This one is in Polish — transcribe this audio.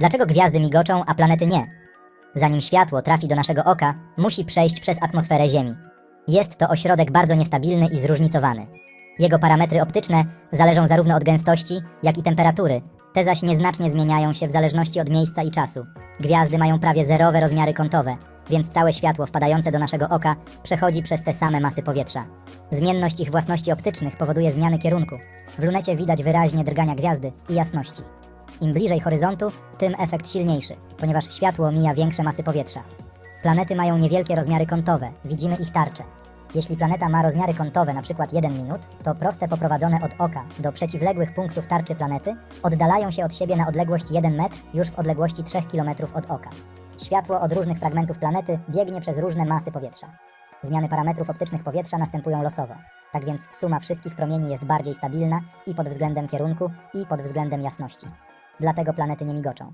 Dlaczego gwiazdy migoczą, a planety nie? Zanim światło trafi do naszego oka, musi przejść przez atmosferę Ziemi. Jest to ośrodek bardzo niestabilny i zróżnicowany. Jego parametry optyczne zależą zarówno od gęstości, jak i temperatury, te zaś nieznacznie zmieniają się w zależności od miejsca i czasu. Gwiazdy mają prawie zerowe rozmiary kątowe, więc całe światło wpadające do naszego oka przechodzi przez te same masy powietrza. Zmienność ich własności optycznych powoduje zmiany kierunku. W lunecie widać wyraźnie drgania gwiazdy i jasności. Im bliżej horyzontu, tym efekt silniejszy, ponieważ światło mija większe masy powietrza. Planety mają niewielkie rozmiary kątowe, widzimy ich tarcze. Jeśli planeta ma rozmiary kątowe np. 1 minut, to proste poprowadzone od oka do przeciwległych punktów tarczy planety oddalają się od siebie na odległość 1 metr już w odległości 3 km od oka. Światło od różnych fragmentów planety biegnie przez różne masy powietrza. Zmiany parametrów optycznych powietrza następują losowo. Tak więc suma wszystkich promieni jest bardziej stabilna i pod względem kierunku, i pod względem jasności. Dlatego planety nie migoczą.